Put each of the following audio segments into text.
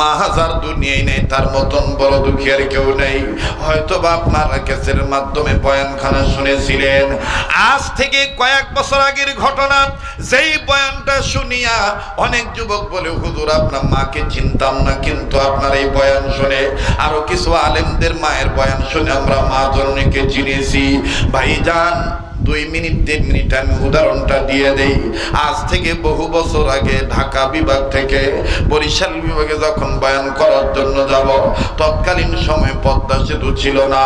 মা হাজার দুনিয়ায় নেই, তার মতন বড় দুঃখী আর কেউ নেই। হয়তো বা আপনারা ক্যাসের মাধ্যমে বয়ানখানা শুনেছিলেন। আজ থেকে কয়েক বছর আগের ঘটনা, যেই বয়ানটা শুনিয়া অনেক যুবক বলে, হুজুর, আপনার মাকে চিনতাম না, কিন্তু আপনার এই বয়ান শুনে আরও কিছু আলেমদের মায়ের বয়ান শুনে আমরা মা জননীকে চিনেছি। ভাইজান দুই মিনিট, দেড় মিনিট আমি উদাহরণটা দিয়ে দেই। আজ থেকে বহু বছর আগে ঢাকা বিভাগ থেকে বরিশাল বিভাগে যখন বয়ান করার জন্য যাব, তৎকালীন সময় পদ্মা সেতু ছিল না।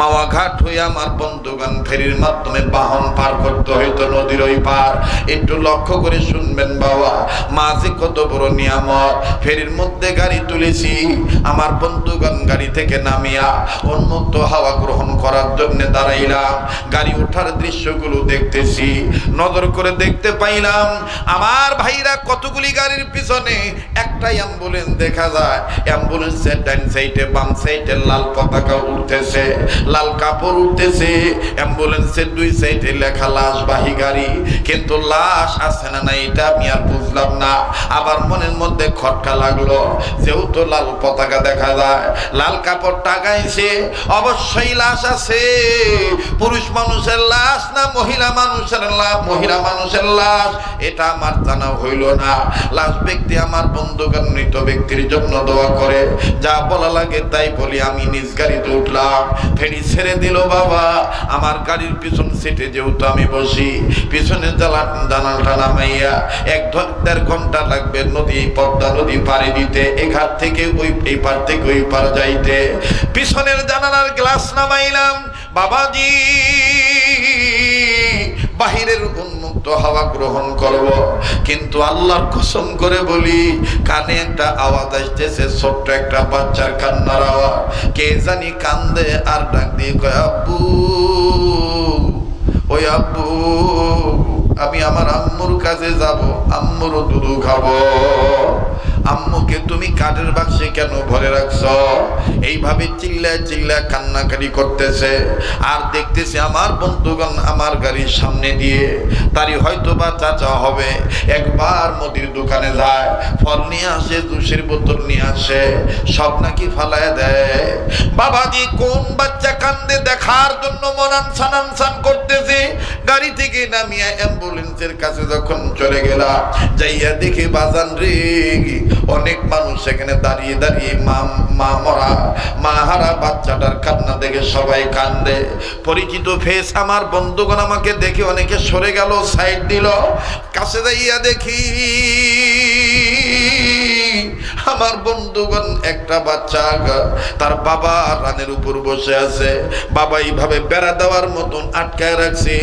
মাওয়া ঘাট হয়ে আমার বন্ধুগান ফেরির মাধ্যমে বাহন পার করতে হইতো নদীর ওই পার। একটু লক্ষ্য করে শুনবেন বাবা, মাঝে কত বড় নিয়ামত। ফেরির মধ্যে গাড়ি তুলেছি, আমার বন্ধুগান গাড়ি থেকে নামিয়া উন্মুক্ত হাওয়া গ্রহণ করার জন্য দাঁড়াইলাম। গাড়ি ওঠার দৃশ্যগুলো দেখতেছি। নজর করে দেখতে পাইলাম, আমার ভাইরা কতগুলি গাড়ির পিছনে একটাই অ্যাম্বুলেন্স দেখা যায়। অ্যাম্বুলেন্সের ডান সাইডে বাম সাইডে লাল পতাকা উঠতেছে, লাল কাপড় উঠতেছে। অ্যাম্বুলেন্সের দুই সাইডে লেখা লাশবাহী গাড়ি। কিন্তু লাশ আছে না না এটা আমি আর বুঝলাম না। আবার মনের মধ্যে খটকা লাগল, যেহেতু লাল পতাকা দেখা যায় লাল কাপড় টাকাইছে অবশ্যই লাশ আছে। পুরুষ মানুষের লাশ না মহিলা মানুষের লাশ? মহিলা মানুষের লাশ, এটা আমার জানা হইল না। লাশ ব্যক্তি আমার বন্ধুগান মৃত ব্যক্তির জন্য দোয়া করে। যা বলা লাগে তাই বলি, আমি নিজ গাড়িতে উঠলাম। ফেরি ছেড়ে দিল বাবা, আমার গাড়ির পিছন সিটে যেহেতু আমি বসি পিছনে জ্বালা জানালটা নামাইয়া এক দেড় ঘণ্টা লাগবে নদী, পদ্মা নদী পাড়ি দিতে। এঘাট থেকে ওই এই পার থেকে ওই পার যাইতে পিছনের জানালার গ্লাস নামাইলাম, বাবাজি, বাহিরের উন্মুক্ত হাওয়া গ্রহণ করব। কিন্তু আল্লাহর কসম করে বলি, কানে একটা আওয়াজ আসতেছে, ছোট্ট একটা বাচ্চার কান্নার আওয়াজ। কে জানি কান্দে আর ডাক দিয়ে কয়, আব্বু, ওই আব্বু, আমি আমার আম্মুর কাছে যাব, আম্মুরও দুধু খাব। আম্মুকে তুমি কাঠের বাক্সে কেন ভরে রাখছ? এইভাবে চিল্লায় চিল্লায় কান্নাকারি করতেছে। আর দেখতেছে আমার বন্ধুগণ আমার গাড়ির সামনে দিয়ে, তারই হয়তো বা চাচা হবে। একবার মুদির দোকানে যায়, ফল নিয়ে আসে, জুসের বোতল নিয়ে আসে, সব নাকি ফালায় দেয়। বাবাজি, কোন বাচ্চা কান্দে দেখার জন্য মনান সানান সান করতেছে? গাড়ি থেকে নামিয়ে অ্যাম্বুলেন্সের কাছে যখন চলে গেলাম, যাইয়া দেখে বাজান রে অনেক মানুষ এখানে দাঁড়িয়ে দাঁড়িয়ে মা মা মরা, মা হারা বাচ্চাটার কান্না দেখে সবাই কান্দে। পরিচিত ফেস আমার, বন্ধুগণ আমাকে দেখে অনেকে সরে গেল সাইড দিল। কাছে যাইয়া দেখি বন্ধুগণ, একটা বাচ্চা তার বাবা রানের উপর বসে আছে। বাবা এইভাবে বেড়া দেওয়ার মতন আটকায় রাখছি।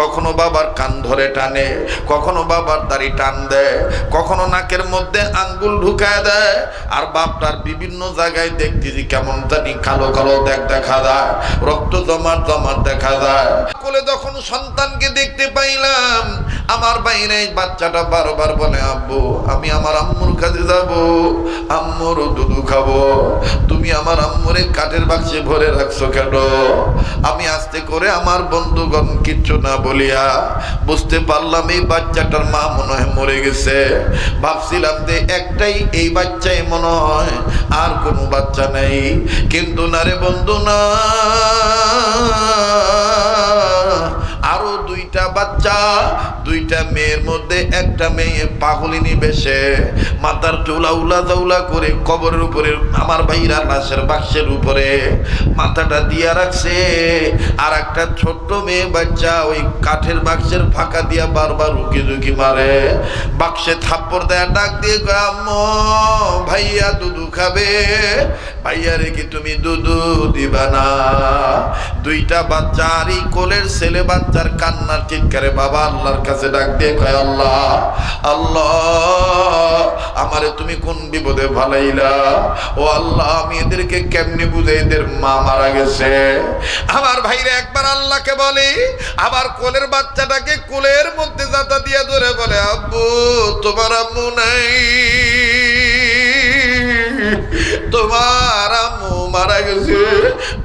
কখনো বাবার কান ধরে টানে, কখনো বাবার দাড়ি টান দেয়, কখনো নাকের মধ্যে আঙ্গুল ঢুকায় দেয়। আর বাপটার বিভিন্ন জায়গায় দেখতেছি কেমন জানি কালো কালো দেখ দেখা যায়, রক্ত জমাট জমাট দেখা যায়। কোলে যখন সন্তানকে দেখতে পাইলাম। আমার বাইরে বাচ্চাটা বারবার বলে, আব্বু, আমি আমার আম্মুর কাছে যাব, আম্মুর দুধু খাব। তুমি আমার আম্মুরে কাঠের বাক্সে ভরে রাখছো কেন? আমি আস্তে করে আমার বন্ধুগণ কিচ্ছু না বলিয়া বুঝতে পারলাম এই বাচ্চাটার মা মনে হয় মরে গেছে। ভাবছিলাম যে একটাই এই বাচ্চাই মনে হয় আর কোনো বাচ্চা নেই। কিন্তু না রে বন্ধু, না। আরও দুইটা বাচ্চা দুইটা মেয়ের মধ্যে একটা মেয়ে পাগলিনী বেশে মাথার চুলা উলা জাউলা করে কবরের উপরে আমার ভাইরা লাশের বাক্সের উপরে মাথাটা দিয়া রাখছে। আর একটা ছোট্ট মেয়ে বাচ্চা ওই কাঠের বাক্সের ফাঁকা দিয়া বারবার উকি ঝুঁকি মারে। বাক্সে থাপ্পড় দেয়া ডাক দিয়ে কয়, ভাইয়া দুধু খাবে। ভাইয়া রেখে তুমি দুধু দিবা না? দুইটা বাচ্চা আর এই কোলের ছেলে বাচ্চার কান্নার চিৎকারে বাবা আল্লাহর কাছে ডাক দিয়ে কয়, আল্লাহ আল্লাহ, আমারে তুমি কোন বিপদে ভালাইলা ও আল্লাহ, আমি এদেরকে কেমনি বুঝে এদের মা মারা গেছে। আমার ভাইরা একবার আল্লাহকে বলে, আবার কোলের বাচ্চাটাকে কোলের মধ্যে জাতা দিয়ে ধরে বলে, আব্বু, তোমার আম্মু নাই। তোমার আম্মু মারা গেছে।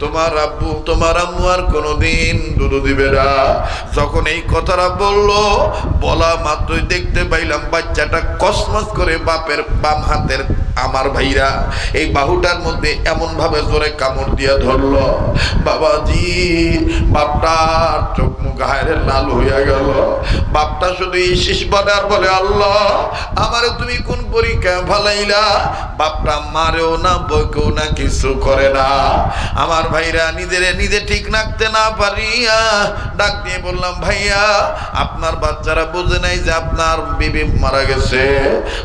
তোমার আব্বু, তোমার আম্মু আর কোনোদিন দুধ দিবে না। যখন এই কথাটা বলল, বলা মাত্রই দেখতে পাইলাম বাচ্চাটা কসমস করে বাপের বাম হাতের আমার ভাইরা। এই বাহুটার মধ্যে এমন ভাবে জোরে কামড় দিয়ে ধরল, বাবাজি, বাপটার চোখ লাল হইয়া গেল। বাপটা শুধু ইসিস বলে আর বলে, আল্লাহ, আমারে তুমি কোন ভালাইলা বাপটা, মারেও না না, কিছু করে না। আমার ভাইরা, নিজের নিজে ঠিক রাখতে না পারিয়া ডাক দিয়ে বললাম, ভাইয়া, আপনার বাচ্চারা বুঝে নাই যে আপনার বিবি মারা গেছে।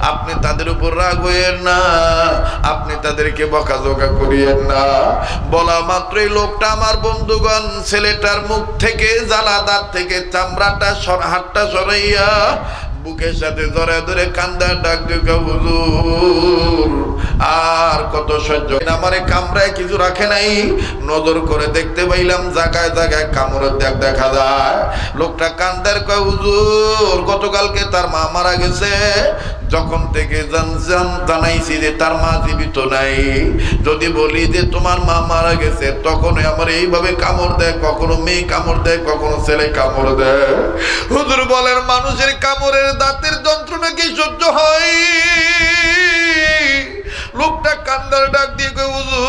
আপনি তাদের উপর রাগ হইয়েন না। আপনি তাদেরকে বকাঝোকা করিয়েন না। বলা মাত্রই লোকটা আমার বন্ধুগণ, ছেলেটার মুখ থেকে জ্বালা দাঁত থেকে চামড়াটা সর হাতটা সরাইয়া বুকের সাথে ধরে ধরে কান্দা ডাক হুজুর। আর কত সহ্য আমারে কামড়ায় কিছু রাখে নাই। নজর করে দেখতে পাইলাম, জায়গায় জায়গায় কামড়ের দেখ দেখা যায়। লোকটা কান্দার কয়, হুজুর, গতকালকে তার মা মারা গেছে। যখন থেকে জান- জান- জানাইছি যে তার মা জীবিত নাই। যদি বলি যে তোমার মা মারা গেছে তখন আমার এইভাবে কামড় দেয়, কখনো মেয়ে কামড় দেয়, কখনো ছেলে কামড় দেয়। হুজুর বলেন, মানুষের কামড়ের দাঁতের যন্ত্রণা কি সহ্য হয়? লোকটা কান্দার ডাক দিয়ে হুজুর